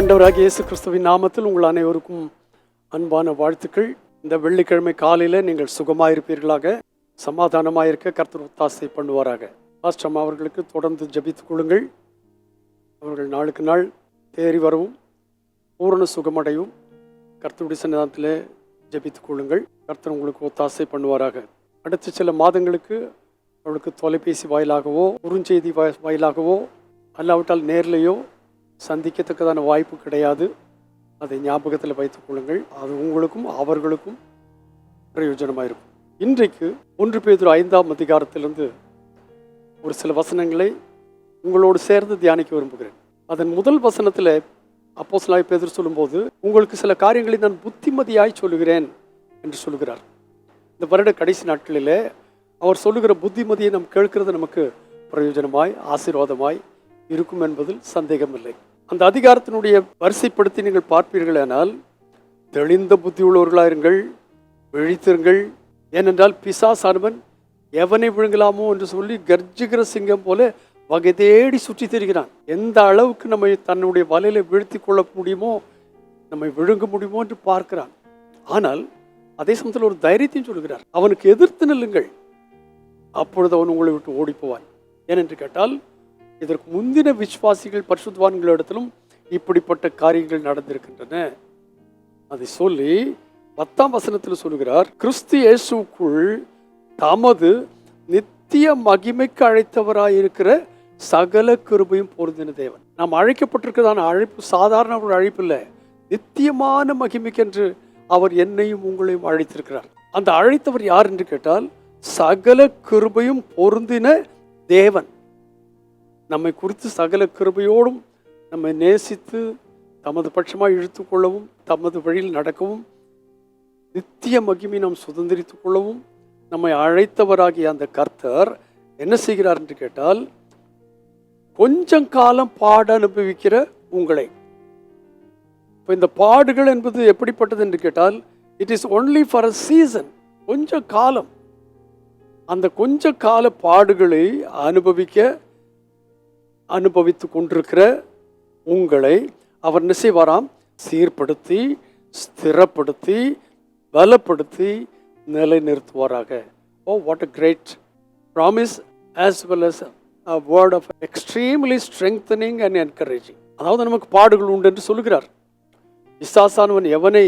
ஆண்டவராகிய இயேசு கிறிஸ்துவின் நாமத்தில் உங்கள் அனைவருக்கும் அன்பான வாழ்த்துக்கள். இந்த வெள்ளிக்கிழமை காலையில் நீங்கள் சுகமாயிருப்பீர்களாக சமாதானமாயிருக்க கர்த்தர் ஒத்தாசை பண்ணுவாராக. ஆஸ்டம் அவர்களுக்கு தொடர்ந்து ஜபித்துக் கொள்ளுங்கள். அவர்கள் நாளுக்கு நாள் தேறி வரவும் பூரண சுகமடையும் கர்த்தருடைய சன்னிதானத்தில் ஜபித்துக் கொள்ளுங்கள். கர்த்தர் உங்களுக்கு ஒத்தாசை பண்ணுவாராக. அடுத்த சில மாதங்களுக்கு அவளுக்கு தொலைபேசி வாயிலாகவோ குறுஞ்செய்தி வாயிலாகவோ அல்லாவிட்டால் நேர்லேயோ சந்திக்கத்தக்கதான வாய்ப்பு கிடையாது. அதை ஞாபகத்தில் வைத்துக் கொள்ளுங்கள். அது உங்களுக்கும் அவர்களுக்கும் பிரயோஜனமாக இருக்கும். இன்றைக்கு ஒன்று பேதுரு ஐந்தாம் அதிகாரத்திலிருந்து ஒரு சில வசனங்களை உங்களோடு சேர்ந்து தியானிக்க விரும்புகிறேன். அதன் முதல் வசனத்தில் அப்போஸ்தலனாகிய பேதுரு சொல்லும்போது உங்களுக்கு சில காரியங்களை நான் புத்திமதியாய் சொல்லுகிறேன் என்று சொல்லுகிறார். இந்த வருட கடைசி நாட்களிலே அவர் சொல்லுகிற புத்திமதியை நாம் கேட்கிறது நமக்கு பிரயோஜனமாய் ஆசீர்வாதமாய் இருக்கும் என்பதில் சந்தேகமில்லை. அந்த அதிகாரத்தினுடைய வரிசைப்படுத்தி நீங்கள் பார்ப்பீர்களானால் தெளிந்த புத்தி உள்ளவர்களாயிருங்கள் விழித்திருங்கள். ஏனென்றால் பிசாசானவன் எவனை விழுங்கலாமோ என்று சொல்லி கர்ஜிக்கிற சிங்கம் போல வகை தேடி சுற்றி திரிகிறான். எந்த அளவுக்கு நம்ம தன்னுடைய வலையில் வீழ்த்தி கொள்ள முடியுமோ நம்மை விழுங்க முடியுமோ என்று பார்க்கிறான். ஆனால் அதே சமயத்தில் ஒரு தைரியத்தையும் சொல்கிறார். அவனுக்கு எதிர்த்து நில்லுங்கள். அப்பொழுது அவன் உங்களை விட்டு ஓடிப்போவான் ஏனென்று கேட்டால் இதற்கு முந்தின விசுவாசிகள் பரிசுத்வான்களிடத்திலும் இப்படிப்பட்ட காரியங்கள் நடந்திருக்கின்றன. அதை சொல்லி பத்தாம் வசனத்தில் சொல்கிறார் கிறிஸ்து இயேசுக்குள் தமது நித்திய மகிமைக்கு அழைத்தவராயிருக்கிற சகல கிருபையும் பொருந்தின தேவன். நாம் அழைக்கப்பட்டிருக்கிறதான அழைப்பு சாதாரண ஒரு அழைப்பு இல்லை. நித்தியமான மகிமைக்கென்று அவர் என்னையும் உங்களையும் அழைத்திருக்கிறார். அந்த அழைத்தவர் யார் என்று கேட்டால் சகல கிருபையும் பொருந்தின தேவன். நம்மை குறித்து சகல கிருபையோடும் நம்மை நேசித்து தமது பட்சமாக இழுத்து கொள்ளவும் தமது வழியில் நடக்கவும் நித்திய மகிமை நாம் சுதந்திரித்து கொள்ளவும் நம்மை அழைத்தவராகிய அந்த கர்த்தர் என்ன செய்கிறார் என்று கேட்டால் கொஞ்சம் காலம் பாட அனுபவிக்கிற உங்களை. இப்போ இந்த பாடுகள் என்பது எப்படிப்பட்டது என்று கேட்டால் it is only for a season கொஞ்ச காலம். அந்த கொஞ்ச கால பாடுகளை அனுபவிக்க அனுபவித்து கொண்டிருக்கிற உங்களை அவர் என்ன செய்வாராம்? சீர்படுத்தி ஸ்திரப்படுத்தி பலப்படுத்தி நிலைநிறுத்துவாராக. ஓ what a great promise as well as a word of extremely strengthening and encouraging அதாவது நமக்கு பாடுகள் உண்டு என்று சொல்லுகிறார். இசாசானவன் எவனை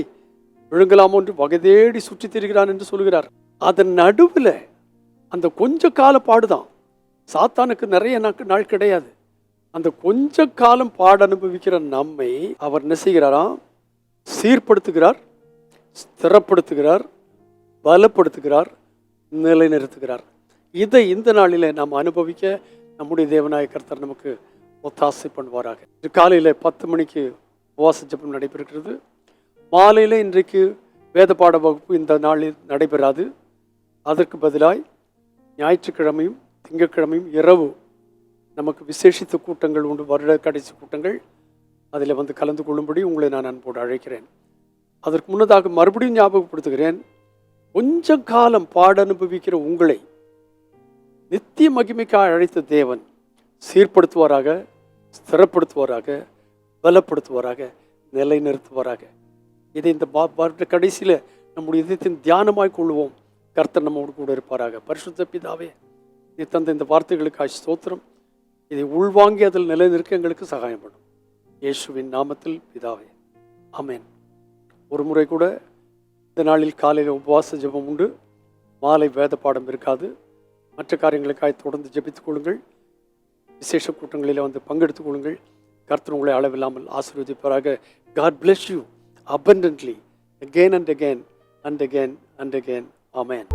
விழுங்கலாமோ என்று வகை தேடி சுற்றித் திரிகிறான் என்று சொல்கிறார் அதன் நடுவில் அந்த கொஞ்ச கால பாடுதான். சாத்தானுக்கு நிறைய நாட்கள் நாள் கிடையாது. அந்த கொஞ்ச காலம் பாட அனுபவிக்கிற நம்மை அவர் என்ன செய்கிறாராம்? சீர்படுத்துகிறார் ஸ்திரப்படுத்துகிறார் பலப்படுத்துகிறார் நிலைநிறுத்துகிறார். இதை இந்த நாளில் நாம் அனுபவிக்க நம்முடைய தேவநாய கர்த்தர் நமக்கு ஒத்தாசை பண்ணுவாராக. இது காலையில் பத்து மணிக்கு உபவாச ஜெபம் நடைபெறுகிறது. மாலையில் இன்றைக்கு வேத பாட வகுப்பு இந்த நாளில் நடைபெறாது. அதற்கு பதிலாய் ஞாயிற்றுக்கிழமையும் திங்கட்கிழமையும் இரவு நமக்கு விசேஷித்த கூட்டங்கள் உண்டு வருட கடைசி கூட்டங்கள். அதில் வந்து கலந்து கொள்ளும்படி உங்களை நான் அன்போடு அழைக்கிறேன். அதற்கு முன்னதாக மறுபடியும் ஞாபகப்படுத்துகிறேன். கொஞ்சம் காலம் பாட அனுபவிக்கிற உங்களை நித்திய மகிமைக்காக அழைத்த தேவன் சீர்படுத்துவாராக ஸ்திரப்படுத்துவாராக பலப்படுத்துவாராக நிலைநிறுத்துவாராக. இதை இந்த வருட கடைசியில் நம்முடைய இதயத்தின் தியானமாய் கொள்வோம் கர்த்தர் நம்மோடு கூட இருப்பாராக. பரிசுத்த பிதாவே நீ தந்த இந்த ஆசி ஸ்தோத்திரம். இதை உள்வாங்கி அதில் நிலைநிற்க எங்களுக்கு சகாயம் பண்ணும் இயேசுவின் நாமத்தில் பிதாவே. அமேன் ஒரு முறை கூட இந்த நாளில் காலையில் உபவாச ஜெபம் உண்டு. மாலை வேத பாடம் இருக்காது. மற்ற காரியங்களுக்காக தொடர்ந்து ஜெபித்துக் கொள்ளுங்கள். விசேஷ கூட்டங்களில் வந்து பங்கெடுத்துக் கொள்ளுங்கள். கர்த்தர் உங்களை அளவில்லாமல் ஆசீர்வதிப்பாராக. God bless you abundantly again and again and again and again. Amen.